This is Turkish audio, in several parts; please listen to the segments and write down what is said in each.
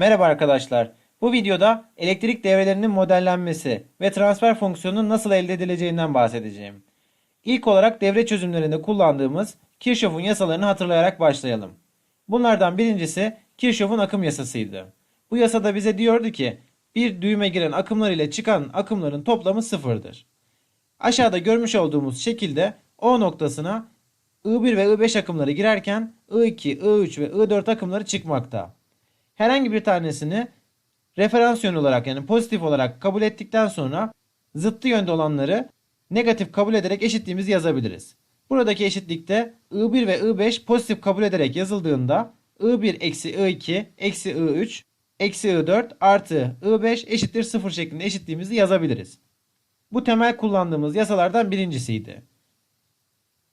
Merhaba arkadaşlar. Bu videoda elektrik devrelerinin modellenmesi ve transfer fonksiyonunun nasıl elde edileceğinden bahsedeceğim. İlk olarak devre çözümlerinde kullandığımız Kirchhoff'un yasalarını hatırlayarak başlayalım. Bunlardan birincisi Kirchhoff'un akım yasasıydı. Bu yasada bize diyordu ki bir düğme giren akımlar ile çıkan akımların toplamı sıfırdır. Aşağıda görmüş olduğumuz şekilde O noktasına I1 ve I5 akımları girerken I2, I3 ve I4 akımları çıkmakta. Herhangi bir tanesini referans yönü olarak yani pozitif olarak kabul ettikten sonra zıttı yönde olanları negatif kabul ederek eşitliğimizi yazabiliriz. Buradaki eşitlikte I1 ve I5 pozitif kabul ederek yazıldığında I1 eksi I2 eksi I3 eksi I4 artı I5 eşittir 0 şeklinde eşitliğimizi yazabiliriz. Bu temel kullandığımız yasalardan birincisiydi.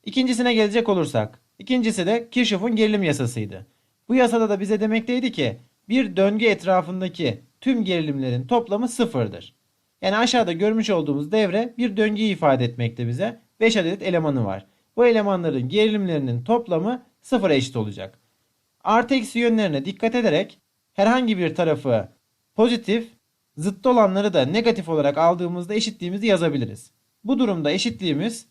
İkincisine gelecek olursak. İkincisi de Kirchhoff'un gerilim yasasıydı. Bu yasada da bize demekteydi ki bir döngü etrafındaki tüm gerilimlerin toplamı sıfırdır. Yani aşağıda görmüş olduğumuz devre bir döngüyü ifade etmekte bize. 5 adet elemanı var. Bu elemanların gerilimlerinin toplamı sıfıra eşit olacak. Artı eksi yönlerine dikkat ederek herhangi bir tarafı pozitif, zıttı olanları da negatif olarak aldığımızda eşitliğimizi yazabiliriz. Bu durumda eşitliğimiz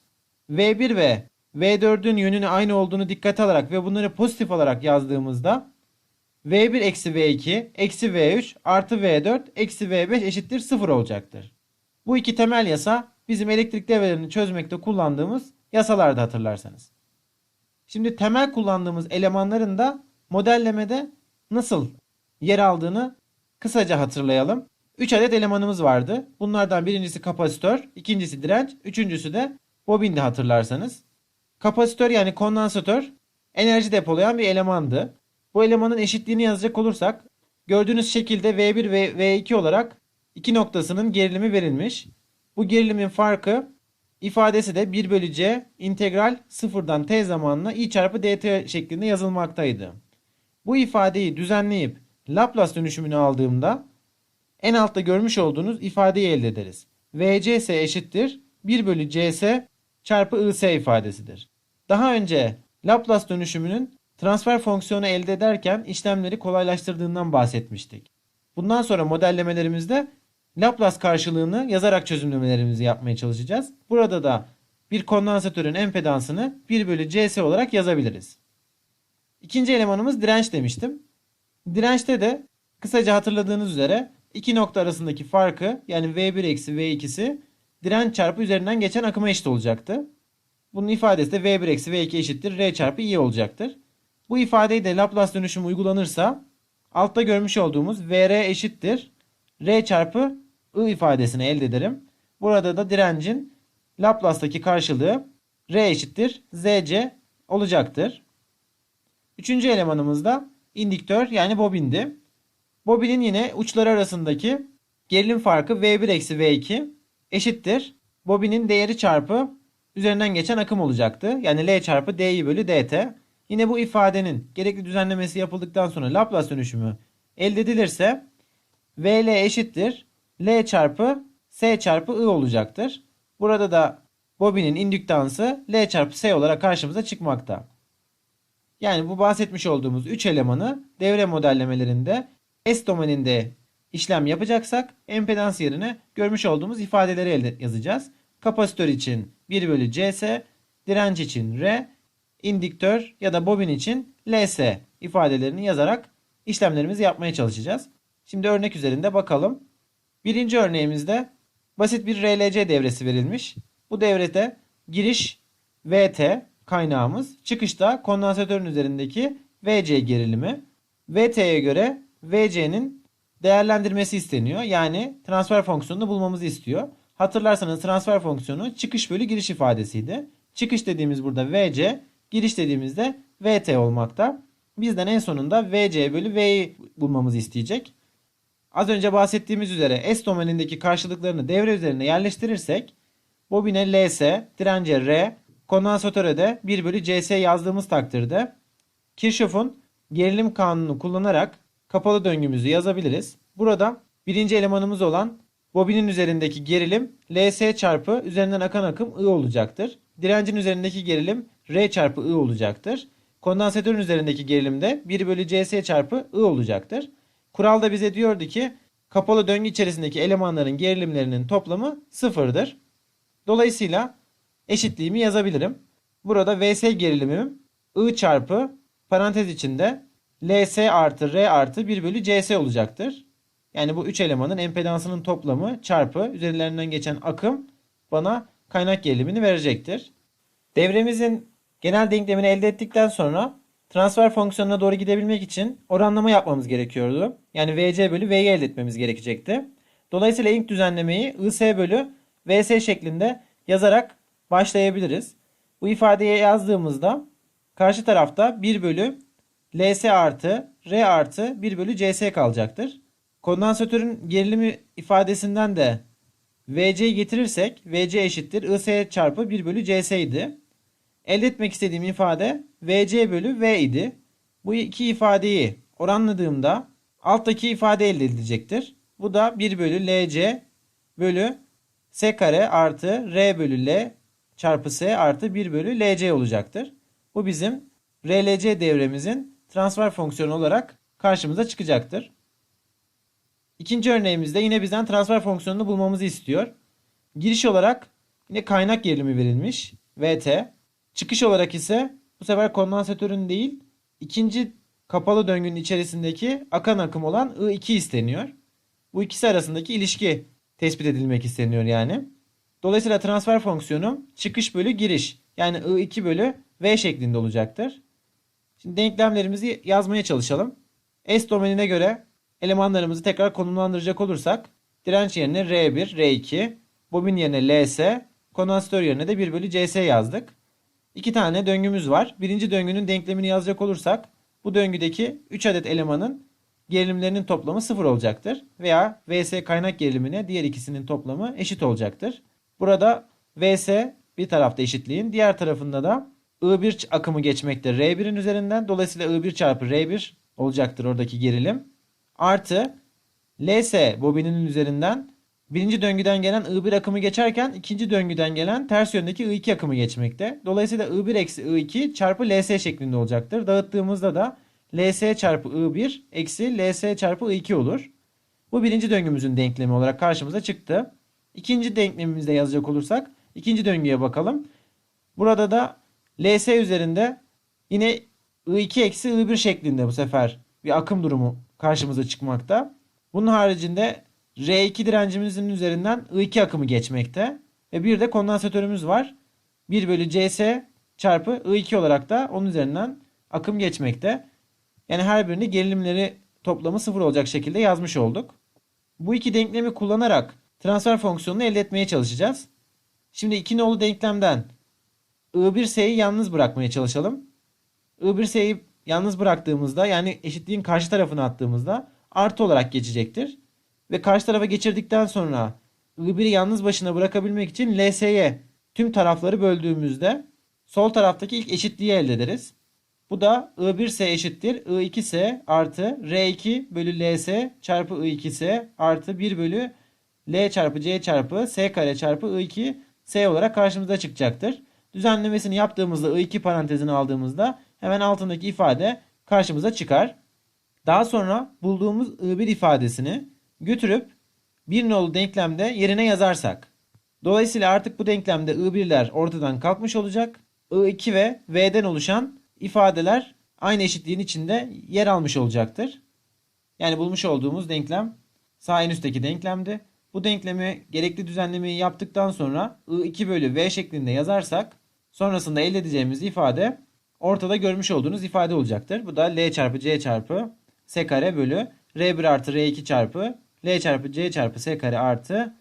V1 ve V4'ün yönünü aynı olduğunu dikkate alarak ve bunları pozitif olarak yazdığımızda V1 eksi V2 eksi V3 artı V4 eksi V5 eşittir 0 olacaktır. Bu iki temel yasa bizim elektrik devrelerini çözmekte kullandığımız yasalardı hatırlarsanız. Şimdi temel kullandığımız elemanların da modellemede nasıl yer aldığını kısaca hatırlayalım. 3 adet elemanımız vardı. Bunlardan birincisi kapasitör, ikincisi direnç, üçüncüsü de bobindi hatırlarsanız. Kapasitör yani kondansatör enerji depolayan bir elemandı. Bu elemanın eşitliğini yazacak olursak gördüğünüz şekilde V1 ve V2 olarak iki noktasının gerilimi verilmiş. Bu gerilimin farkı ifadesi de 1 bölü C integral sıfırdan t zamanla i çarpı dt şeklinde yazılmaktaydı. Bu ifadeyi düzenleyip Laplace dönüşümünü aldığımda en altta görmüş olduğunuz ifadeyi elde ederiz. VCS eşittir 1 bölü CS çarpı IS ifadesidir. Daha önce Laplace dönüşümünün transfer fonksiyonu elde ederken işlemleri kolaylaştırdığından bahsetmiştik. Bundan sonra modellemelerimizde Laplace karşılığını yazarak çözümlemelerimizi yapmaya çalışacağız. Burada da bir kondansatörün empedansını 1 bölü CS olarak yazabiliriz. İkinci elemanımız direnç demiştim. Dirençte de kısaca hatırladığınız üzere iki nokta arasındaki farkı yani V1 eksi V2'si direnç çarpı üzerinden geçen akıma eşit olacaktı. Bunun ifadesi de V1 eksi V2 eşittir R çarpı I olacaktır. Bu ifadeyi de Laplace dönüşümü uygulanırsa altta görmüş olduğumuz VR eşittir R çarpı I ifadesini elde ederim. Burada da direncin Laplace'daki karşılığı R eşittir ZC olacaktır. Üçüncü elemanımız da indüktör yani bobindi. Bobinin yine uçları arasındaki gerilim farkı V1 eksi V2 eşittir. Bobinin değeri çarpı üzerinden geçen akım olacaktı. Yani L çarpı Di bölü dt. Yine bu ifadenin gerekli düzenlemesi yapıldıktan sonra Laplace dönüşümü elde edilirse VL eşittir L çarpı S çarpı I olacaktır. Burada da bobinin indüktansı L çarpı S olarak karşımıza çıkmakta. Yani bu bahsetmiş olduğumuz 3 elemanı devre modellemelerinde S domeninde işlem yapacaksak empedans yerine görmüş olduğumuz ifadeleri elde yazacağız. Kapasitör için 1 bölü CS, direnç için R, indüktör ya da bobin için LS ifadelerini yazarak işlemlerimizi yapmaya çalışacağız. Şimdi örnek üzerinde bakalım. Birinci örneğimizde basit bir RLC devresi verilmiş. Bu devrede giriş VT kaynağımız, çıkışta kondansatörün üzerindeki VC gerilimi. VT'ye göre VC'nin değerlendirmesi isteniyor. Yani transfer fonksiyonunu bulmamızı istiyor. Hatırlarsanız transfer fonksiyonu çıkış bölü giriş ifadesiydi. Çıkış dediğimiz burada VC, giriş dediğimizde VT olmakta. Bizden en sonunda VC bölü V'yi bulmamızı isteyecek. Az önce bahsettiğimiz üzere S domenindeki karşılıklarını devre üzerine yerleştirirsek bobine LS, dirence R, kondansatöre de 1 bölü CS yazdığımız takdirde Kirchhoff'un gerilim kanunu kullanarak kapalı döngümüzü yazabiliriz. Burada birinci elemanımız olan bobinin üzerindeki gerilim LS çarpı üzerinden akan akım I olacaktır. Direncin üzerindeki gerilim R çarpı I olacaktır. Kondansatörün üzerindeki gerilim de 1 bölü CS çarpı I olacaktır. Kuralda bize diyordu ki kapalı döngü içerisindeki elemanların gerilimlerinin toplamı sıfırdır. Dolayısıyla eşitliğimi yazabilirim. Burada Vs gerilimim I çarpı parantez içinde Ls artı R artı 1 bölü Cs olacaktır. Yani bu üç elemanın empedansının toplamı çarpı üzerlerinden geçen akım bana kaynak gerilimini verecektir. Devremizin genel denklemini elde ettikten sonra transfer fonksiyonuna doğru gidebilmek için oranlama yapmamız gerekiyordu. Yani Vc bölü V'yi elde etmemiz gerekecekti. Dolayısıyla ilk düzenlemeyi Is bölü Vs şeklinde yazarak başlayabiliriz. Bu ifadeyi yazdığımızda karşı tarafta 1 bölü Ls artı R artı 1 bölü Cs kalacaktır. Kondansatörün gerilimi ifadesinden de Vc'yi getirirsek Vc eşittir Is çarpı 1 bölü Cs idi. Elde etmek istediğim ifade Vc bölü V idi. Bu iki ifadeyi oranladığımda alttaki ifade elde edilecektir. Bu da 1 bölü Lc bölü S kare artı R bölü L çarpı S artı 1 bölü Lc olacaktır. Bu bizim RLC devremizin transfer fonksiyonu olarak karşımıza çıkacaktır. İkinci örneğimizde yine bizden transfer fonksiyonunu bulmamızı istiyor. Giriş olarak yine kaynak gerilimi verilmiş. VT. Çıkış olarak ise bu sefer kondansatörün değil ikinci kapalı döngünün içerisindeki akan akım olan I2 isteniyor. Bu ikisi arasındaki ilişki tespit edilmek isteniyor yani. Dolayısıyla transfer fonksiyonu çıkış bölü giriş yani I2 bölü V şeklinde olacaktır. Şimdi denklemlerimizi yazmaya çalışalım. S domenine göre elemanlarımızı tekrar konumlandıracak olursak direnç yerine R1, R2, bobin yerine LS, kondansatör yerine de 1 bölü CS yazdık. İki tane döngümüz var. Birinci döngünün denklemini yazacak olursak bu döngüdeki 3 adet elemanın gerilimlerinin toplamı 0 olacaktır. Veya VS kaynak gerilimine diğer ikisinin toplamı eşit olacaktır. Burada VS bir tarafta eşitliğin diğer tarafında da I1 akımı geçmekte R1'in üzerinden. Dolayısıyla I1 çarpı R1 olacaktır oradaki gerilim. Artı LS bobininin üzerinden birinci döngüden gelen I1 akımı geçerken ikinci döngüden gelen ters yöndeki I2 akımı geçmekte. Dolayısıyla I1 eksi I2 çarpı LS şeklinde olacaktır. Dağıttığımızda da LS çarpı I1 eksi LS çarpı I2 olur. Bu birinci döngümüzün denklemi olarak karşımıza çıktı. İkinci denklemimizde yazacak olursak ikinci döngüye bakalım. Burada da LS üzerinde yine I2 eksi I1 şeklinde bu sefer bir akım durumu karşımıza çıkmakta. Bunun haricinde R2 direncimizin üzerinden I2 akımı geçmekte. Ve bir de kondansatörümüz var. 1 bölü CS çarpı I2 olarak da onun üzerinden akım geçmekte. Yani her birini gerilimleri toplamı sıfır olacak şekilde yazmış olduk. Bu iki denklemi kullanarak transfer fonksiyonunu elde etmeye çalışacağız. Şimdi iki nolu denklemden I1S'yi yalnız bırakmaya çalışalım. I1S'yi yalnız bıraktığımızda yani eşitliğin karşı tarafına attığımızda artı olarak geçecektir. Ve karşı tarafa geçirdikten sonra I1'i yalnız başına bırakabilmek için LS'ye tüm tarafları böldüğümüzde sol taraftaki ilk eşitliği elde ederiz. Bu da I1S eşittir I2S artı R2 bölü LS çarpı I2S artı 1 bölü L çarpı C çarpı S kare çarpı I2 S olarak karşımıza çıkacaktır. Düzenlemesini yaptığımızda I2 parantezini aldığımızda hemen altındaki ifade karşımıza çıkar. Daha sonra bulduğumuz I1 ifadesini götürüp bir nolu denklemde yerine yazarsak. Dolayısıyla artık bu denklemde I1'ler ortadan kalkmış olacak. I2 ve V'den oluşan ifadeler aynı eşitliğin içinde yer almış olacaktır. Yani bulmuş olduğumuz denklem sağ en üstteki denklemdi. Bu denklemi gerekli düzenlemeyi yaptıktan sonra I2 bölü V şeklinde yazarsak sonrasında elde edeceğimiz ifade ortada görmüş olduğunuz ifade olacaktır. Bu da L çarpı C çarpı S kare bölü R1 artı R2 çarpı L çarpı C çarpı S kare artı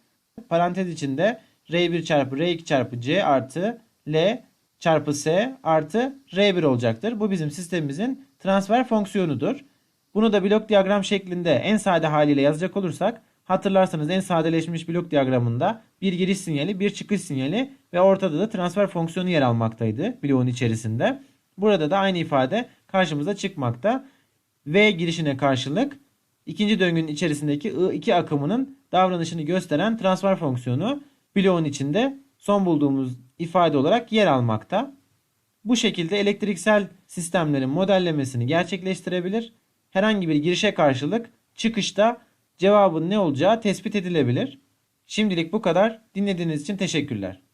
parantez içinde R1 çarpı R2 çarpı C artı L çarpı S artı R1 olacaktır. Bu bizim sistemimizin transfer fonksiyonudur. Bunu da blok diyagram şeklinde en sade haliyle yazacak olursak hatırlarsanız en sadeleşmiş blok diyagramında bir giriş sinyali, bir çıkış sinyali ve ortada da transfer fonksiyonu yer almaktaydı bloğun içerisinde. Burada da aynı ifade karşımıza çıkmakta. V girişine karşılık ikinci döngünün içerisindeki I2 akımının davranışını gösteren transfer fonksiyonu bloğun içinde son bulduğumuz ifade olarak yer almakta. Bu şekilde elektriksel sistemlerin modellemesini gerçekleştirebilir. Herhangi bir girişe karşılık çıkışta cevabın ne olacağı tespit edilebilir. Şimdilik bu kadar. Dinlediğiniz için teşekkürler.